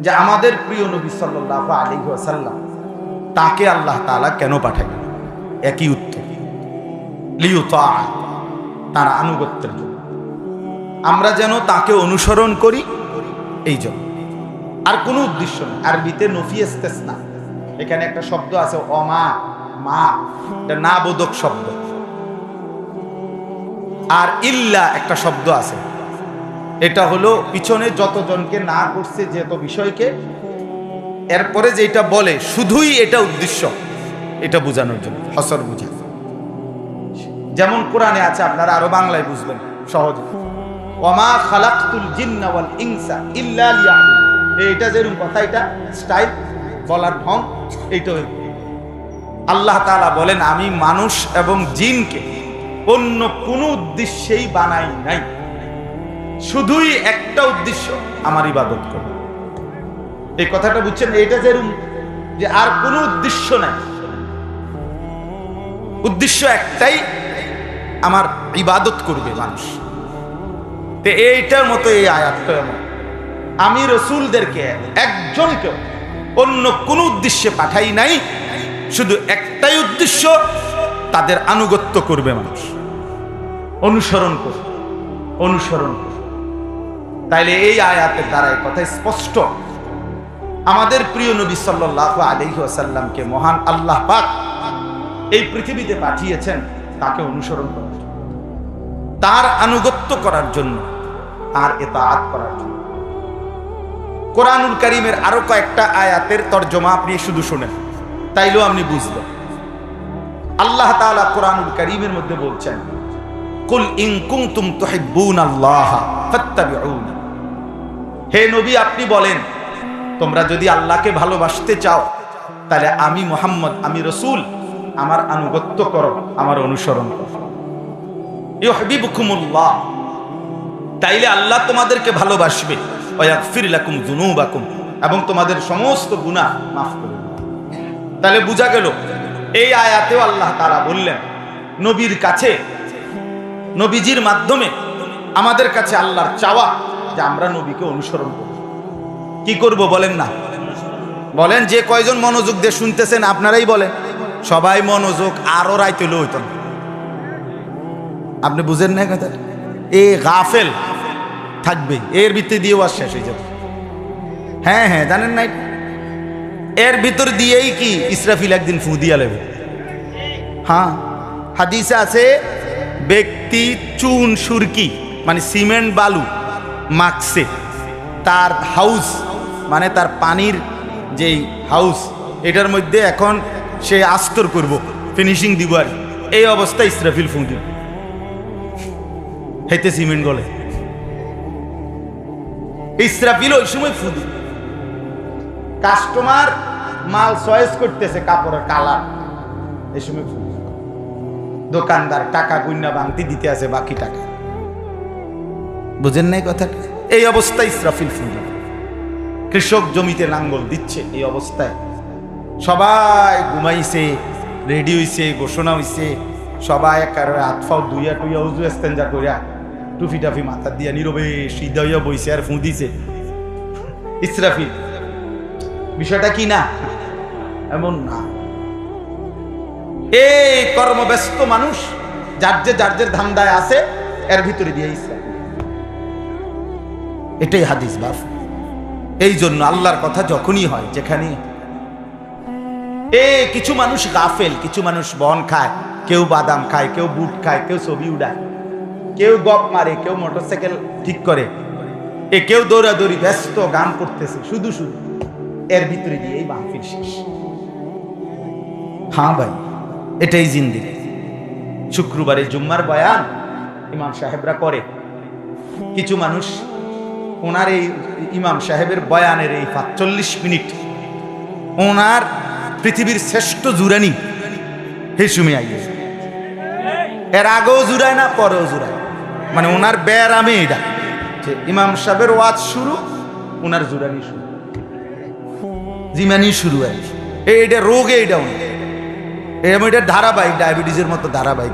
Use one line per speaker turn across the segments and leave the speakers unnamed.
যে আমাদের প্রিয় নবী সাল্লাহ আলী সাল্লাম তাকে আল্লাহ তাআলা কেন পাঠাবেন একই উত্তর। লিউ তার আনুগত্যের জন্য। আমরা যেন তাকে অনুসরণ করি এই জন্য। আর কোনো উদ্দেশ্য নেই। আরবিতে নফি না এখানে একটা শব্দ আছে অমা মা। এটা না বোধক শব্দ। আর ইল্লা একটা শব্দ আছে এটা হলো পিছনে যতজনকে না করছে যেত বিষয়কে, এরপরে যেটা বলে, শুধুই এটা উদ্দেশ্য, এটা বোঝানোর জন্য। হসর বুঝা। যেমন কোরআনে আছে, আপনারা আরও বাংলায় বুঝবেন, সহজে। ওমা খালাকতুল জিন্না ওয়াল ইনসা ইল্লা এইটা যেরকম কথা, এটা স্টাইল, বলার ঢং, এইটা। আল্লাহ তাআলা বলেন, আমি মানুষ এবং জিনকে অন্য কোনো উদ্দেশ্যেই বানাই নাই। শুধুই একটা উদ্দেশ্য, আমার ইবাদত করবে এই কথাটা বুঝছেন? এইটা যেরকম যে আর কোনো উদ্দেশ্য নাই। উদ্দেশ্য একটাই, আমার ইবাদত করবে মানুষ। এইটার মতো এই এমন। আমি রসুলদেরকে একজনকে অন্য কোনো উদ্দেশ্যে পাঠাই নাই, শুধু একটাই উদ্দেশ্য, তাদের আনুগত্য করবে মানুষ। অনুসরণ করবে অনুসরণ করবে। তাইলে এই আয়াতের দ্বারা কথা স্পষ্ট। আমাদের প্রিয় নবী সাল্লাহ আসাল্লামকে মহান আল্লাহ পাক এই পৃথিবীতে পাঠিয়েছেন, তাকে অনুসরণ করার তার আনুগত্য করার জন্য, তার এতাআত করার জন্য। কোরআনুল করিমের আরও কয়েকটা আয়াতের তর্জমা আপনি শুধু শোনেন, তাইলেও আপনি বুঝবেন। আল্লাহ তাআলা কোরআনুল করিমের মধ্যে বলছেন, কুল ইন কুনতুম তুহিব্বুন আল্লাহ হে নবী, আপনি বলেন, তোমরা যদি আল্লাহকে ভালোবাসতে চাও, তাহলে আমি মোহাম্মদ, আমি রসুল, আমার আনুগত্য করো, আমার অনুসরণ করো। ইউহিবুকুমুল্লাহ তাইলে আল্লাহ তোমাদেরকে ভালোবাসবে। ওয়াগফির লাকুম যুনুবাকুম। এবং তোমাদের সমস্ত গুনাহ মাফ করে তাহলে বোঝা গেল, এই আয়াতেও আল্লাহ তারা বললেন, নবীর কাছে, নবীজির মাধ্যমে আমাদের কাছে আল্লাহর চাওয়া যে আমরা নবীকে অনুসরণ করব। কি করব বলেন না? বলেন যে কয়জন মনোযোগ দিয়ে শুনতেছেন আপনারাই বলেন। সবাই মনোযোগ আরও রাইতে হইতো না। আপনি বুঝেন না কথা? এ গাফেল থাকবে, এর ভিতরে দিয়েও আর শেষ হয়ে যাবে। হ্যাঁ হ্যাঁ জানেন নাই? এর ভিতর দিয়েই কি ইসরাফিল একদিন ফু দিয়া লেবে? হ্যাঁ হাদিসে আছে, ব্যক্তি, চুন, সুরকি মানে সিমেন্ট, বালু মাখছে তার হাউস মানে তার পানির যেই হাউস, এটার মধ্যে এখন সে আস্তর করব ফিনিশিং দিব আর এই অবস্থায় ইসরাফিল ফু দিব হেতে সিমেন্ট গলে। ইসরাফিল ওই সময় ফু কাস্টমার মাল চয়েস করতেছে, কাপড়ের কালার। এই সময় দোকানদার টাকা গুন্না ভাঙতি দিতে আছে বাকি টাকা। বুঝেন নাই কথাটা? এই অবস্থায় ইসরাফিল ফু দিবে। কৃষক জমিতে লাঙ্গল দিচ্ছে এই অবস্থায়। সবাই ঘুমাইছে, রেডি হইছে, ঘোষণা হইছে। সবাই একার আতফাও দুইয়া টুইয়া উজু এস্তেঞ্জা করিয়া টুফি টাফি মাথা দিয়া নীরবে সিদ্ধা বইছে আর ফুঁ দিছে ইসরাফিল, বিষয়টা কি না? এমন না। এই কর্মব্যস্ত মানুষ, যার যে যার যে ধান্দায় আছে, এর ভিতরে দিয়ে ইসরাফিল এটাই হাদিস বাফ এই জন্য আল্লাহর কথা যখনই হয় যেখানে এ, কিছু মানুষ গাফেল, কিছু মানুষ বন খায়, কেউ বাদাম খায়, কেউ বুট খায়, কেউ ছবি উড়ায়, কেউ গপ মারে, কেউ মোটরসাইকেল ঠিক করে। এ, কেউ দৌড়াদৌড়ি ব্যস্ত, গান করতেছে, শুধু শুধু। এর ভিতরে দিয়ে এই মাহফিল শেষ। হ্যাঁ ভাই, এটাই জিন্দিগি। শুক্রবারে জুম্মার বয়ান ইমাম সাহেবরা করে। কিছু মানুষ ওনার এই ইমাম সাহেবের বয়ানের এই পাঁচচল্লিশ মিনিট, ওনার পৃথিবীর শ্রেষ্ঠ জুরানি হেসুমি আইয়ে। এর আগেও জুড়ায় না, পরেও জুড়ায়। মানে ওনার ব্যারামে এটা, যে ইমাম সাহেবের ওয়াজ শুরু, ওনার জুরানি শুরু। জিমানি শুরু হয়। কি। এই এটা রোগে এটা ওনার এরকম এটা ধারাবাহিক, ডায়াবেটিসের মতো ধারাবাহিক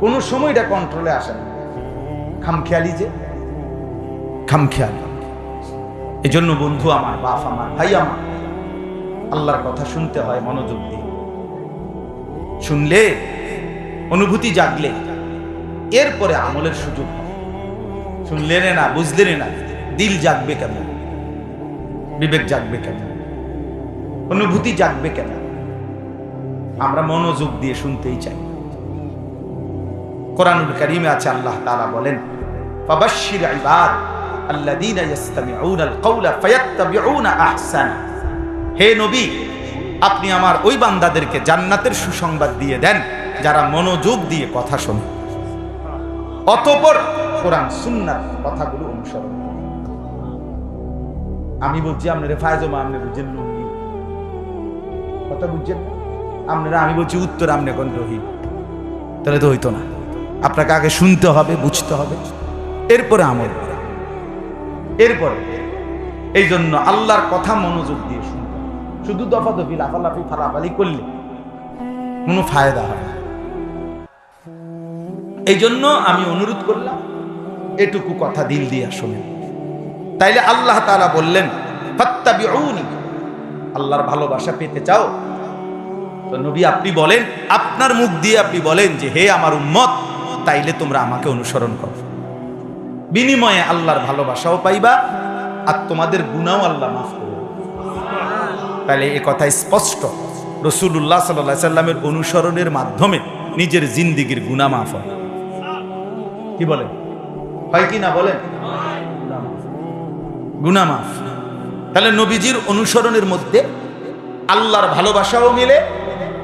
কোনো সময় এটা কন্ট্রোলে আসে না। খামখেয়ালি যে খামখেয়ালি। এজন্য বন্ধু আমার, বাপ আমার, ভাই আমার, আল্লাহর কথা শুনতে হয়, মনোযোগ দিয়ে। শুনলে, অনুভূতি জাগলে, এরপরে আমলের সুযোগ না না, দিল জাগবে কেন বিবেক জাগবে কেন অনুভূতি জাগবে কেন আমরা মনোযোগ দিয়ে শুনতেই চাই। কোরআনুল কারিমে আছে, আল্লাহ তাআলা বলেন, ফাবাশশির ইবাদ। আল্লাযীনা ইস্তামিউনাল কওলা ফায়াত্তাবিউনা আহসানা। হে নবী, আপনি আমার ওই বান্দাদেরকে জান্নাতের সুসংবাদ দিয়ে দেন, যারা মনোযোগ দিয়ে কথা শোনে। অতঃপর কোরআন সুন্নার কথাগুলো অনুসরণ। আমি বলছি আপনারা ফায়জমা আপনি বুঝছেন লুঙ্গি কথা বুঝছেন? আপনারা আমি বলছি, উত্তর আপনি কোন রহিম? তাহলে তো হইতো না। আপনাকে আগে শুনতে হবে, বুঝতে হবে। এরপরে আমল। এরপরে এই জন্য আল্লাহর কথা মনোযোগ দিয়ে শুনতে হবে। শুধু দফা দফি লাফালাফি ফালাফালি করলে কোনো ফায়দা হবে এই জন্য আমি অনুরোধ করলাম, এটুকু কথা দিল দিয়ে শোনেন। তাইলে আল্লাহ তাআলা বললেন আল্লাহর ভালোবাসা পেতে চাও? তো নবী আপনি বলেন, আপনার মুখ দিয়ে আপনি বলেন যে, হে আমার উম্মত, তাইলে তোমরা আমাকে অনুসরণ করো। বিনিময়ে আল্লাহর ভালোবাসাও পাইবা, আর তোমাদের গুণাও আল্লাহ মাফ করবে। তাহলে এ কথা স্পষ্ট। রসুল্লাহ সাল্লাহ সাল্লামের অনুসরণের মাধ্যমে নিজের জিন্দিগির গুণা মাফ হয়। কি বলেন? হয় কি না বলেন? গুণা মাফ। তাহলে নবীজির অনুসরণের মধ্যে আল্লাহর ভালোবাসাও মেলে,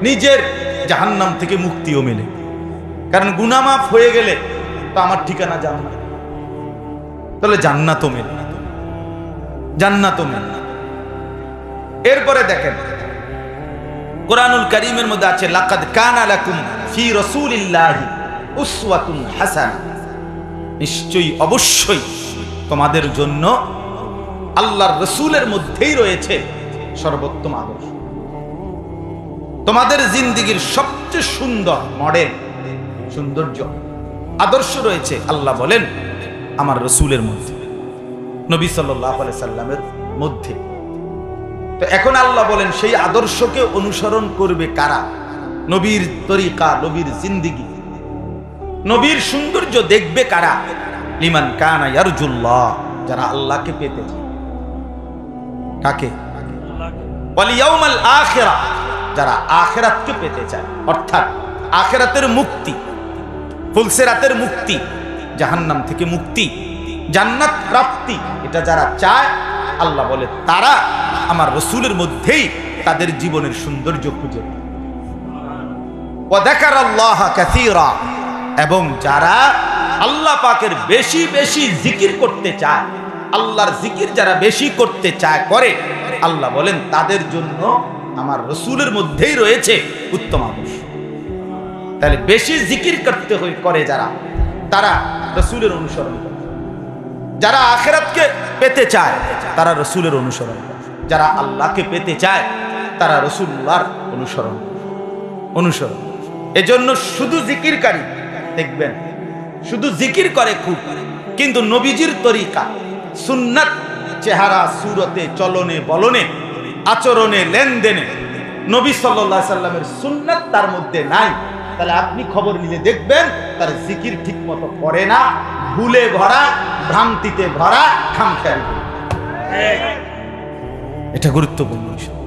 নিজের জাহান্নাম থেকে মুক্তিও মেলে। কারণ গুনামাফ হয়ে গেলে তো আমার ঠিকানা জান্নাত তাহলে জান্নাতও মেলে জান্নাতও মেলে এরপরে দেখেন, কোরআনুল করিমের মধ্যে আছে, লাকাদ কানা লাকুম ফি রাসূলিল্লাহি উসওয়াতুন হাসানা। নিশ্চয়ই, অবশ্যই তোমাদের জন্য আল্লাহর রসুলের মধ্যেই রয়েছে সর্বোত্তম আদর্শ। তোমাদের জিন্দিগির সবচেয়ে সুন্দর মডেল, সৌন্দর্য, আদর্শ রয়েছে, আল্লাহ বলেন আমার রসুলের মধ্যে। নবী সাল্লাহ সাল্লামের মধ্যে। তো এখন আল্লাহ বলেন, সেই আদর্শকে অনুসরণ করবে কারা? নবীর তরিকা, নবীর জিন্দিগি। নবীর সৌন্দর্য দেখবে কারা? লিমান কানা ইয়ারজুল্লাহ, যারা আল্লাহকে পেতে কাকে? যারা আখেরাতকে পেতে চায়। অর্থাৎ আখেরাতের মুক্তি, ফুলসেরাতের মুক্তি। জাহান্নাম থেকে মুক্তি, জান্নাত প্রাপ্তি, এটা যারা চায়, আল্লাহ বলে তারা আমার রসুলের মধ্যেই তাদের জীবনের সৌন্দর্য খুঁজে। ওয়াদাকার আল্লাহ কাসীরা, এবং যারা আল্লাহ পাকের বেশি বেশি জিকির করতে চায়, আল্লাহর জিকির যারা বেশি করতে চায়, করে, আল্লাহ বলেন তাদের জন্য আমার রসুলের মধ্যেই রয়েছে উত্তম আদর্শ তাহলে বেশি জিকির করতে হয়ে করে যারা তারা রসুলের অনুসরণ করে। যারা আখেরাতকে পেতে চায় তারা রসুলের অনুসরণ করে। যারা আল্লাহকে পেতে চায় তারা রসুল্লাহর অনুসরণ। অনুসরণ। এজন্য শুধু জিকিরকারী দেখবেন শুধু জিকির করে খুব কিন্তু নবীজির তরিকা সুন্নাত চেহারা সুরতে চলনে বলনে আচরণে লেনদেনে নবী সাল্লাহ সাল্লামের সুন্নাত তার মধ্যে নাই। তাহলে আপনি খবর নিলে দেখবেন, তার জিকির ঠিক মতো করে না, ভুলে ভরা, ভ্রান্তিতে ভরা, খামখেয়াল এটা গুরুত্বপূর্ণ বিষয়।